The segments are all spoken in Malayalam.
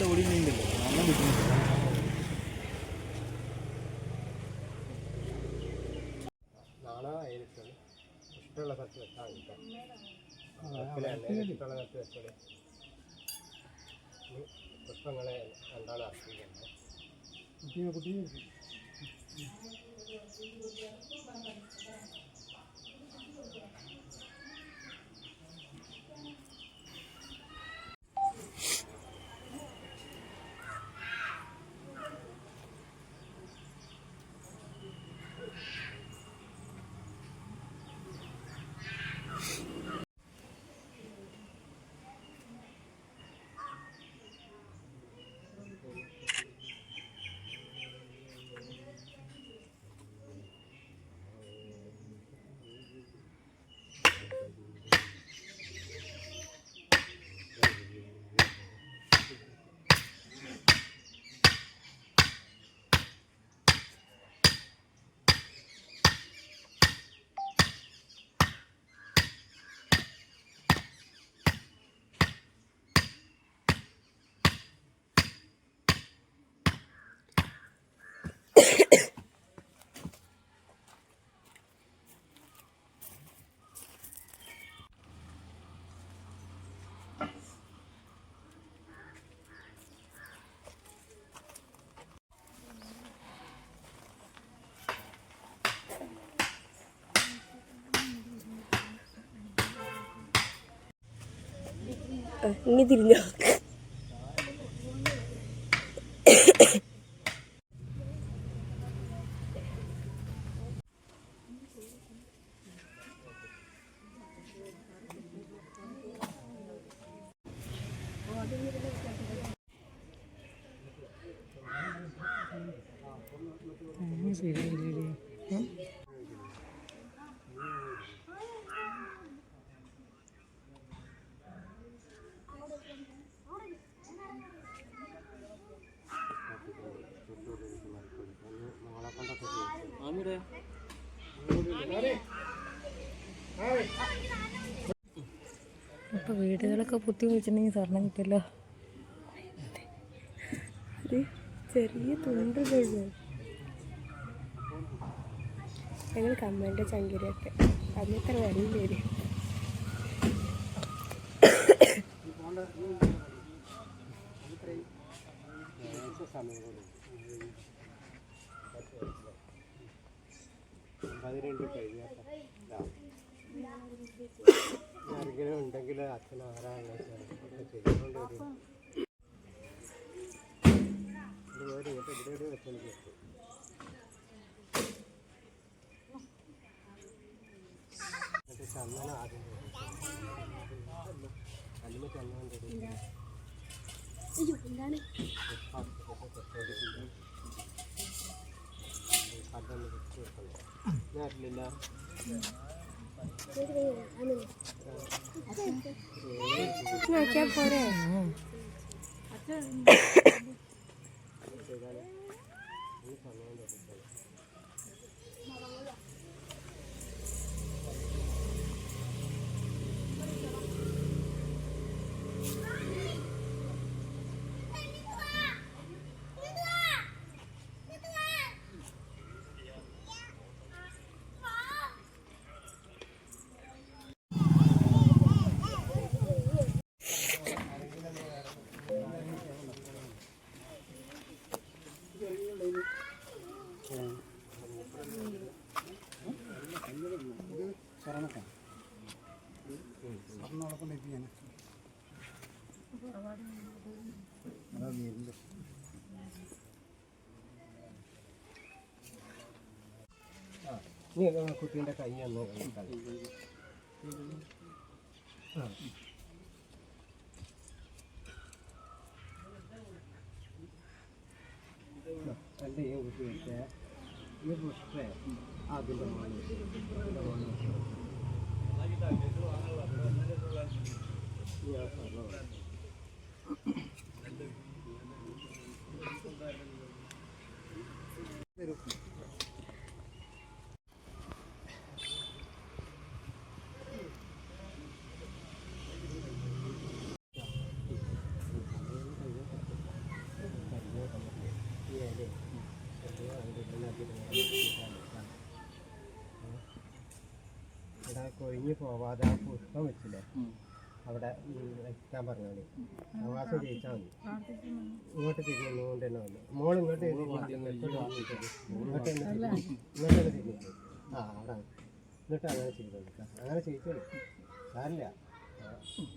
വലുതായിട്ട് ഓടി നീന്തല്ലോ നല്ല ബുദ്ധിമുട്ട്. ഇഷ്ടമുള്ള സ്ഥലത്ത് വെച്ചാൽ മതി ഇഷ്ടമുള്ള സ്ഥലത്ത് വെച്ചോളി പുഷ്പങ്ങളെ രണ്ടാളും അർപ്പിക്കുന്നത് കുട്ടിയെ കുട്ടിയെ. Ee, ne dilini aldık. അപ്പോൾ വീടുകളൊക്കെ പുത്തി വെച്ചിട്ടുണ്ടെങ്കിൽ സ്വർണം കിട്ടുമല്ലോ. ഇത് ചെറിയ തുണ്ട് ഞങ്ങൾ കമ്മലിന്റെ ചങ്കിരൊക്കെ അന്നത്ര കൂടി പതിനെണ്ട് കഴിഞ്ഞാൽ ആരെങ്കിലും ഉണ്ടെങ്കിൽ അച്ഛൻ ആരാണ് ചന്ദനം ആദ്യം കല്ലുമ്മ ചന്ദനം തരും കല്ലൊന്ന് വെച്ച് വെക്കണം. നാട്ടിലില്ല? നോക്കിയാൽ പോരെ ചെയ്താൽ ഈ കുട്ടീന്റെ കൈ ഒന്ന് കളി എന്റെ ഈ കുട്ടി വെച്ച ഈ പുഷ്പേ അതിന്റെ മോളിൽ. അതിന്റെ മോളിൽ ഈ ആ സ്വർണം. നോക്കിയിട്ട് നേരെ നോക്കിയിട്ടാണ് കേട്ടോ. കൊഴിഞ്ഞു പോവാതെ ആ പുഷ്പം വെച്ചില്ലേ? അവിടെ വെക്കാൻ പറഞ്ഞാൽ ജയിച്ചാ ജയിച്ചാൽ മതി. ഇങ്ങോട്ട് തിരിഞ്ഞു കൊണ്ട് തന്നെ വന്നു. മോൾ ഇങ്ങോട്ട് ഇങ്ങോട്ട് ഇങ്ങോട്ട് തിരിഞ്ഞു ആ അവിടെ എന്നിട്ട് അങ്ങനെ ചെയ്തോളൂ അങ്ങനെ ചെയ്തോളൂ സാരില്ല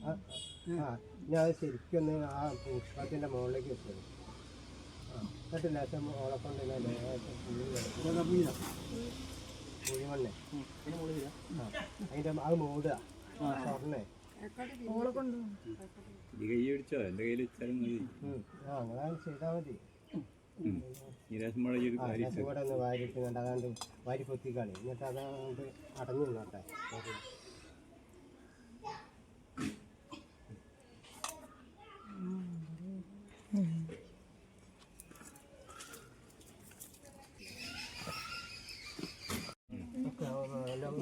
ആ, ഞാൻ അത് ശരിക്കും ആ പുഷ്പത്തിന്റെ മുകളിലേക്ക് വെച്ചത് ആ എന്നിട്ട് ലേശം ഓളെ കൊണ്ട് തന്നെ കുഴിമണ്ണേ ആ അതിന്റെ അത് മൂടുക സ്വർണേ ഈ കൈ പിടിച്ചോ കയ്യിൽ വെച്ചാലും മതി. ആ അങ്ങനെ ചെയ്താൽ മതി ഒന്ന് കണ്ട് അതാണ്ട് വാരി കൊത്തിക്കാളി എന്നിട്ട് അതാണ്ട് അടഞ്ഞു നിന്നോട്ടെ ഓക്കെ. ഒക്കെ ആ എല്ലാം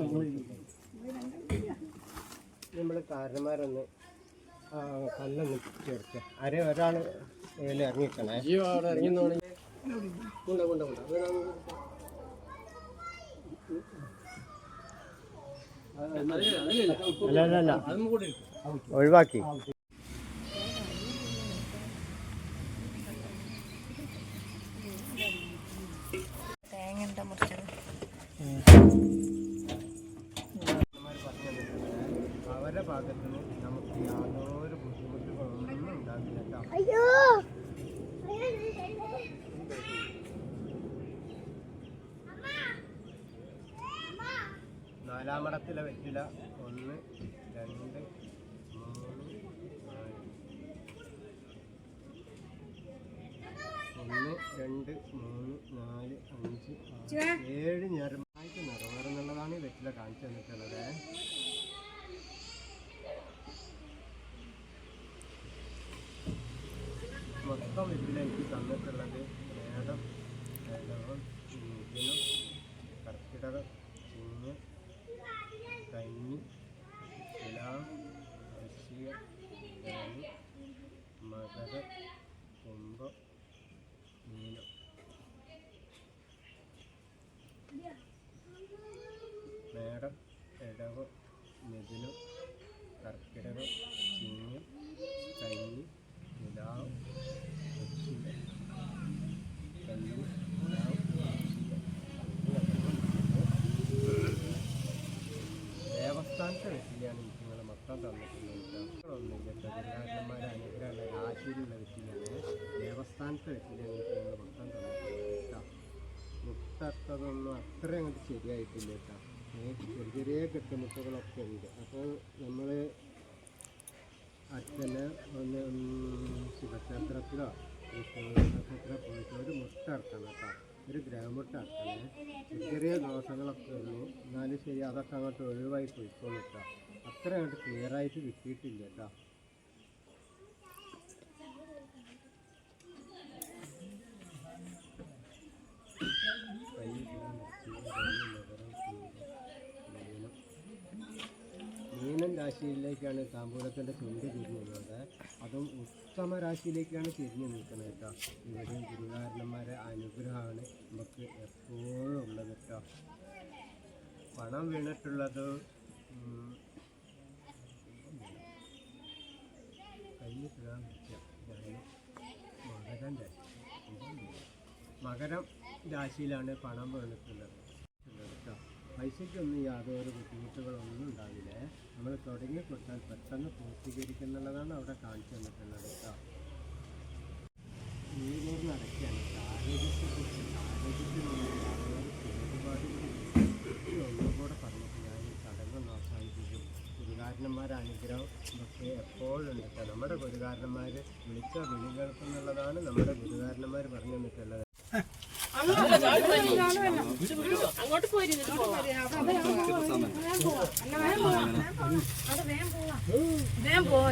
നമ്മൾ കാരണന്മാരൊന്ന് കല്ലൊന്ന് ചേർക്കുക അര ഒരാൾ ഇതിൽ ഇറങ്ങിക്കണേ അല്ല അല്ല ഒഴിവാക്കി. നിന്ന് നമുക്ക് യാതൊരു ബുദ്ധിമുട്ടുകളൊന്നും ഉണ്ടാകില്ല കേട്ടോ. അയ്യോ. നാലാമടത്തിലെ വെറ്റില. ഒന്ന് രണ്ട് മൂന്ന് നാല്. ഒന്ന് രണ്ട് മൂന്ന് നാല് അഞ്ച് ആറ് ഏഴ് ഞരമായിട്ട് നിറവേറുന്നുള്ളതാണ് ഈ വെറ്റില കാണിച്ചു തന്നിട്ടുള്ളത്. മൊത്തം വെറ്റില എനിക്ക് തന്നിട്ടുള്ളത് മേടം ഇടവം മിഥുനം കർക്കിടകം ചിങ്ങം കന്നി തുലാം വൃശ്ചിക മകര കുംഭം മീനം മേടം ഇടവ് മിഥുനം കർക്കിടകം ചിങ്ങം കന്നി തുലാം വൃശ്ചിക കന്നി തുലാം ദേവസ്ഥാനത്തെ വെറ്റിലാണ് എനിക്ക് നിങ്ങളെ മൊത്തം തന്നിട്ടുള്ളത് ഒന്നുമില്ല ഗുരുനാഥന്മാരെ അനുഗ്രഹമുള്ള രാശിയിലുള്ള വെറ്റിലാണ് ദേവസ്ഥാനത്തെ വ്യക്തിയാണ് എനിക്ക് നിങ്ങൾ മൊത്തം തന്നിട്ടുള്ളത് കേട്ടോ മുട്ടത്തതൊന്നും അത്ര അങ്ങോട്ട് ശരിയായിട്ടില്ല കേട്ടോ ചെറിയ ചെറിയ കെട്ടുമുട്ടുകളൊക്കെ ഉണ്ട് അപ്പോൾ നമ്മൾ അച്ഛന് ഒന്ന് ശിവക്ഷേത്രത്തിലോ വിഷ്ണു ക്ഷേത്രത്തിലോ പോയിട്ട് ഒരു മുട്ട ഇറക്കണം കേട്ടോ ഒരു ഗ്രാമുട്ട ചെറിയ ദോഷങ്ങളൊക്കെ ഉള്ളൂ. എന്നാലും ശരി അതൊക്കെ അങ്ങോട്ട് ഒഴിവായി പോയിക്കോളൂ കേട്ടോ അത്ര അങ്ങോട്ട് ക്ലിയർ ആയിട്ട് കിട്ടിയിട്ടില്ല കേട്ടോ മീനൻ രാശിയിലേക്കാണ് ചുണ്ട് തിരിഞ്ഞത് അതും ഉത്തമ രാശിയിലേക്കാണ് തിരിഞ്ഞു നിൽക്കുന്നത് കേട്ടോ ഇവിടെയും ഗുരുകാരണന്മാരെ അനുഗ്രഹമാണ് നമുക്ക് എപ്പോഴും ഉള്ളത് കേട്ടോ പണം വീണിട്ടുള്ളത് മകരം രാശി. മകരം രാശിയിലാണ് പണം വീണിട്ടുള്ളത്. പൈസയ്ക്കൊന്നും യാതൊരു ബുദ്ധിമുട്ടുകളൊന്നും ഉണ്ടാവില്ല. നമ്മൾ തുടങ്ങി കൊടുത്താൽ പെട്ടെന്ന് പൂർത്തീകരിക്കുന്നുള്ളതാണ് അവിടെ കാണിച്ചു തന്നിട്ടുള്ളത് കേട്ടോ. നീലൂർ നടക്കുകയാണ്. ആരോഗ്യത്തെ ആരോഗ്യത്തെക്കുറിച്ച് ആരോഗ്യത്തിനുള്ള യാതൊരു കേടുപാടുകളും ഒന്നും കൂടെ പറഞ്ഞിട്ട് ഞാൻ ഈ ചടങ്ങൊന്ന് അവസാനിപ്പിക്കും ഗുരുകാരന്മാരുടെ അനുഗ്രഹം നമുക്ക് എപ്പോഴും ഉണ്ട്? കേട്ടോ നമ്മുടെ ഗുരുകാരണന്മാർ വിളിച്ച വിളി കേൾക്കുന്നുള്ളതാണ് നമ്മുടെ ഗുരുകാരണന്മാർ പറഞ്ഞു തന്നിട്ടുള്ളത്. വേഗം പോവാ